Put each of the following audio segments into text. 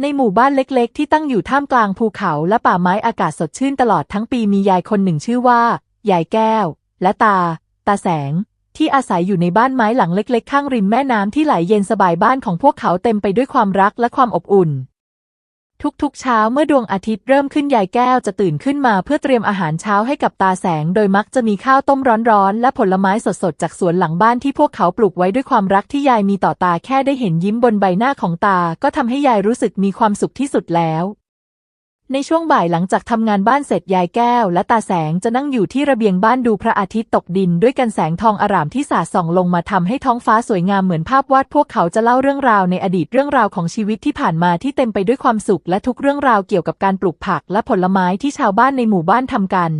ในหมู่บ้านเล็กๆ ที่ตั้งอยู่ท่ามกลางภูเขาและป่าไม้อากาศสดชื่นตลอดทั้งปีมียายคนหนึ่งชื่อว่า ยายแก้ว และตา ตาแสง ที่อาศัยอยู่ในบ้านไม้หลังเล็ก ๆ ข้างริมแม่น้ำที่ไหลเย็นสบายบ้านของพวกเขาเต็มไปด้วยความรักและความอบอุ่น ทุกๆ เช้าเมื่อดวงอาทิตย์เริ่มขึ้นยายแก้วจะตื่นขึ้นมาเพื่อเตรียมอาหารเช้าให้กับตาแสง โดยมักจะมีข้าวต้มร้อนๆ และผลไม้สดๆ จากสวนหลังบ้านที่พวกเขาปลูกไว้ด้วยความรักที่ยายมีต่อตาแค่ได้เห็นยิ้มบนใบหน้าของตา ก็ทำให้ยายรู้สึกมีความสุขที่สุดแล้ว ในช่วงบ่ายหลังจากทำงานบ้านเสร็จยายแก้ว และตาแสงจะนั่งอยู่ที่ระเบียงบ้านดูพระอาทิตย์ตกดิน ด้วยกันแสงทองอร่ามที่สาดส่องลงมาทำให้ท้องฟ้าสวยงามเหมือนภาพวาดพวกเขาจะเล่าเรื่องราวในอดีตเรื่องราวของชีวิตที่ผ่านมาที่เต็มไปด้วยความสุข และทุกเรื่องราวเกี่ยวกับการปลูกผักและผลไม้ที่ชาวบ้านในหมู่บ้านทำกัน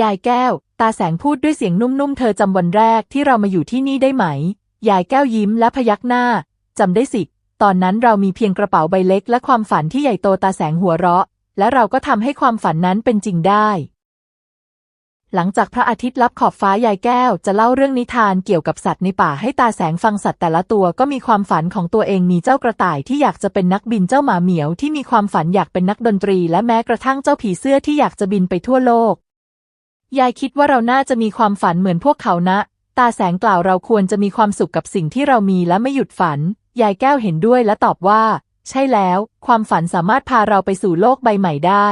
ยายแก้ว ตาแสงพูดด้วยเสียงนุ่มๆ เธอจำวันแรกที่เรามาอยู่ที่นี่ได้ไหม ยายแก้วยิ้มและพยักหน้าจำได้สิ ตอนนั้นเรามีเพียงกระเป๋าใบเล็กและความฝันที่ใหญ่โตตาแสงหัวเราะ และเราก็ทำให้ความฝันนั้นเป็นจริงได้ หลังจากพระอาทิตย์ลับขอบฟ้ายายแก้ว จะเล่าเรื่องนิทานเกี่ยวกับสัตว์ในป่าให้ตาแสงฟังสัตว์แต่ละตัวก็มีความฝันของตัวเองมีเจ้ากระต่ายที่อยากจะเป็นนักบินเจ้าหมาเหมียวที่มีความฝันอยากเป็นนักดนตรี และแม้กระทั่งเจ้าผีเสื้อที่อยากจะบินไปทั่วโลก ยายคิดว่าเราน่าจะมีความฝันเหมือนพวกเขานะ ตาแสงกล่าวเราควรจะมีความสุขกับสิ่งที่เรามีและไม่หยุดฝัน ยายแก้วเห็นด้วยและตอบว่า ใช่แล้ว ความฝันสามารถพาเราไปสู่โลกใบใหม่ได้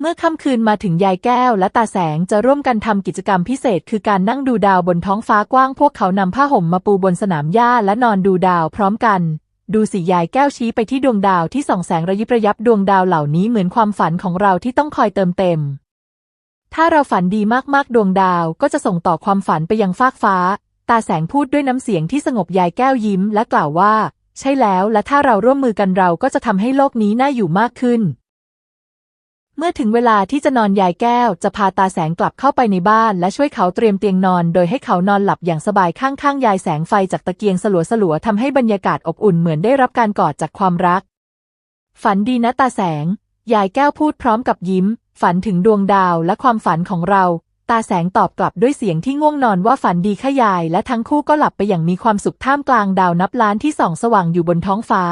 เมื่อค่ำคืนมาถึงยายแก้วและตาแสงจะร่วมกันทำกิจกรรมพิเศษ คือการนั่งดูดาวบนท้องฟ้ากว้าง พวกเขานำผ้าห่มมาปูบนสนามหญ้าและนอนดูดาวพร้อมกัน ดูสิยายแก้วชี้ไปที่ดวงดาวที่ส่องแสงระยิบระยับดวงดาวเหล่านี้เหมือนความฝันของเราที่ต้องคอยเติมเต็มถ้าเราฝันดีมากๆ ดวงดาวก็จะส่งต่อความฝันไปยังฟากฟ้า ตาแสงพูดด้วยน้ำเสียงที่สงบยายแก้วยิ้มและกล่าวว่า ใช่แล้วและถ้าเราร่วมมือกันเราก็จะทำให้โลกนี้น่าอยู่มากขึ้น เมื่อถึงเวลาที่จะนอนยายแก้ว จะพาตาแสงกลับเข้าไปในบ้านและช่วยเขาเตรียมเตียงนอน โดยให้เขานอนหลับอย่างสบายข้างๆยายแสงไฟจากตะเกียงสลัวๆทำให้บรรยากาศอบอุ่นเหมือนได้รับการกอดจากความรัก ฝันดีนะตาแสง ยายแก้วพูดพร้อมกับยิ้ม ฝันถึงดวงดาวและความฝันของเรา ตาแสงตอบกลับด้วยเสียงที่ง่วงนอนว่าฝันดีค่ะยาย และทั้งคู่ก็หลับไปอย่างมีความสุขท่ามกลางดาวนับล้านที่ส่องสว่างอยู่บนท้องฟ้า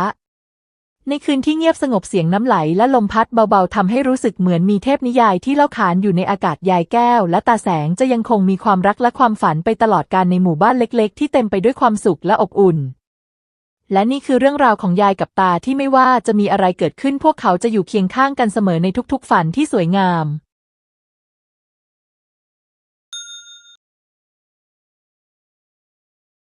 ในคืนที่เงียบสงบเสียงน้ำไหลและลมพัดเบาๆทำให้รู้สึกเหมือนมีเทพนิยายที่เล่าขานอยู่ในอากาศยายแก้ว และตาแสงจะยังคงมีความรักและความฝันไปตลอดการในหมู่บ้านเล็กๆ ที่เต็มไปด้วยความสุขและอบอุ่นและนี่คือเรื่องราวของยายกับตาที่ไม่ว่าจะมีอะไรเกิดขึ้นพวกเขาจะอยู่เคียงข้างกันเสมอในทุกๆฝันที่สวยงาม